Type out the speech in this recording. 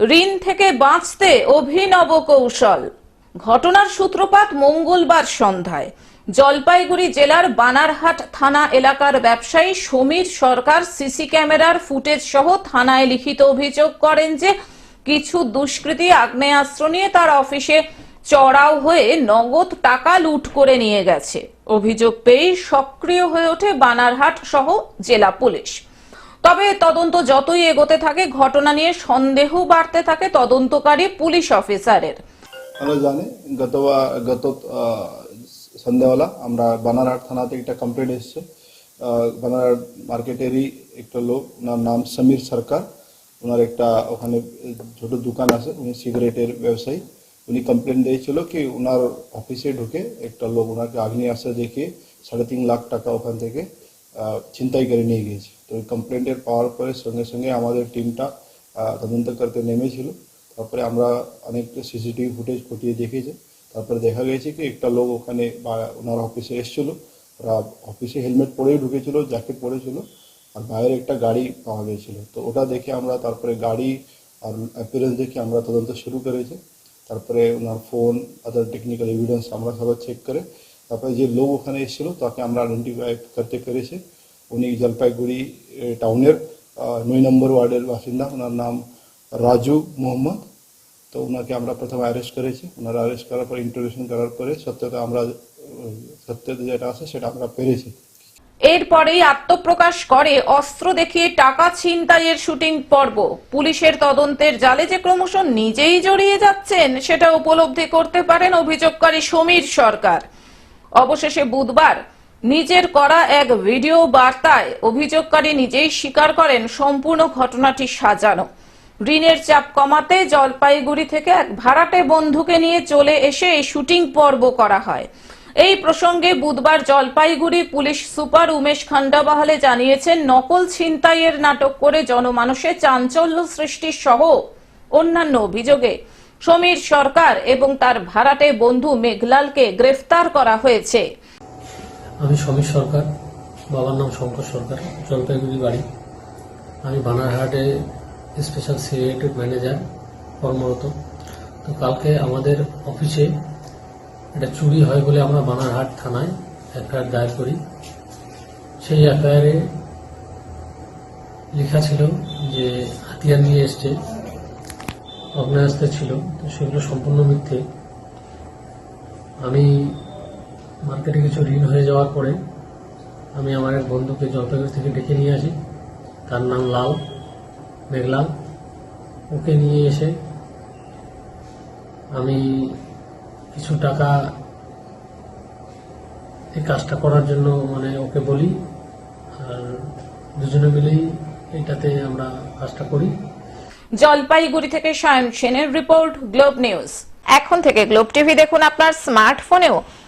ঋণ থেকে বাঁচতে অভিনব কৌশল। ঘটনার সূত্রপাত মঙ্গলবার সন্ধ্যায়। জলপাইগুড়ি জেলার বানারহাট থানা এলাকার ব্যবসায়ী সমীর সরকার সিসি ক্যামেরার ফুটেজ সহ থানায় লিখিত অভিযোগ করেন যে, কিছু দুষ্কৃতী আগ্নেয়াস্ত্র নিয়ে তার অফিসে চড়াও হয়ে নগদ টাকা লুট করে নিয়ে গেছে। অভিযোগ পেয়েই সক্রিয় হয়ে ওঠে বানারহাট সহ জেলা পুলিশ। তবে তদন্ত যতই এগোতে থাকে, ঘটনা নিয়ে সন্দেহ বাড়তে থাকে তদন্তকারী পুলিশ অফিসারের। আমরা জানি, গত গত সন্ধ্যাবেলা আমরা বানারহাট থানাতে একটা কমপ্লেন এসছে। বানারহাট মার্কেটেরই একটা লোক, ওনার নাম সমীর সরকার। ওনার একটা ওখানে ছোট দোকান আছে, উনি সিগারেটের ব্যবসায়ী। উনি কমপ্লেন দিয়েছিল কি, ওনার অফিসে ঢুকে একটা লোক ওনাকে আগ্নেয়াস্ত্র দেখে সাড়ে তিন লাখ টাকা ওখান থেকে ছিনতাই করে নিয়ে গিয়েছে। তো ওই কমপ্লেন্টের পাওয়ার পরে সঙ্গে সঙ্গে আমাদের টিমটা তদন্ত করতে নেমেছিল। তারপরে আমরা অনেক সিসিটিভি ফুটেজ খতিয়ে দেখেছি তারপরে দেখা গেছে কি, একটা লোক ওখানে বা ওনার অফিসে এসেছিল। ওরা অফিসে হেলমেট পরেই ঢুকেছিল জ্যাকেট পরেছিল, আর বাইরে একটা গাড়ি পাওয়া গিয়েছিল তো ওটা দেখে আমরা তারপরে গাড়ি আর অ্যাপিয়ারেন্স দেখে আমরা তদন্ত শুরু করেছি। তারপরে ওনার ফোন আদার টেকনিক্যাল এভিডেন্স আমরা সবাই চেক করে, তারপরে যে লোক ওখানে এসেছিল, তাকে আমরা আইডেন্টিফাই করতে পেরেছি। উনি জলপাইগুড়ি টাউনের নয় নম্বর ওয়ার্ডের বাসিন্দা। ওনার নাম রাজু মোহাম্মদ। তো ওনাকে আমরা প্রথমে অ্যারেস্ট করেছি। ওনারা অ্যারেস্ট করার পর ইন্টারভিউশন করার পরে সত্যতা আমরা আহ, সত্যতা যেটা আছে সেটা আমরা পেরেছি। এরপরেই আত্মপ্রকাশ করে অস্ত্র দেখিয়ে টাকা ছিনতাইয়ের শুটিং পর্ব। পুলিশের তদন্তের জালে যে ক্রমশ নিজেই জড়িয়ে যাচ্ছেন সেটা উপলব্ধি করতে পারেন অভিযোগকারী সমীর সরকার। অবশেষে বুধবার নিজের করা এক ভিডিও বার্তায় অভিযোগকারী নিজেই স্বীকার করেন সম্পূর্ণ ঘটনাটি সাজানো। ঋণের চাপ কমাতে জলপাইগুড়ি থেকে এক ভাড়াটে বন্ধুকে নিয়ে চলে এসে এই শুটিং পর্ব করা হয়। এই প্রসঙ্গে বুধবার জলপাইগুড়ি পুলিশ সুপার উমেশ খান্ডাবাহালে জানিয়েছেন, নকল ছিনতাইয়ের নাটক করে জনমানসে চাঞ্চল্য সৃষ্টি সহ অন্যান্য অভিযোগে সমীর সরকার এবং তার ভাড়াটে বন্ধু মেঘলালকে গ্রেফতার করা হয়েছে। আমি সমীর সরকার, বাবার নাম শঙ্কর সরকার, জলপাইগুড়ি বাড়ি। আমি বানারহাটে স্পেশাল সিগারেটের ম্যানেজার কর্মরত। তো কালকে আমাদের অফিসে এটা চুরি হয় বলে আমরা বানারহাট থানায় এফআইআর দায়ের করি। সেই এফআইআরে লেখা ছিল যে হাতিয়ার নিয়ে এসছে অগ্নেয়াস্ত্র ছিল, তো সেগুলো সম্পূর্ণ মিথ্যে। আমি মার্কেটে কিছু ঋণ হয়ে যাওয়ার পরে আমি আমার এক বন্ধুকে জলপাইগুড়ি থেকে ডেকে নিয়ে আসি। তার নাম লাল, মেঘলাল। ওকে নিয়ে এসে আমি কিছু টাকা এই কাজটা করার জন্য মানে ওকে বলি আর দুজনে মিলেই এটাতে আমরা কাজটা করি। জলপাইগুড়ি থেকে সায়ন সেনের রিপোর্ট, গ্লোব নিউজ। এখন থেকে গ্লোব টিভি দেখুন আপনার স্মার্টফোনেও।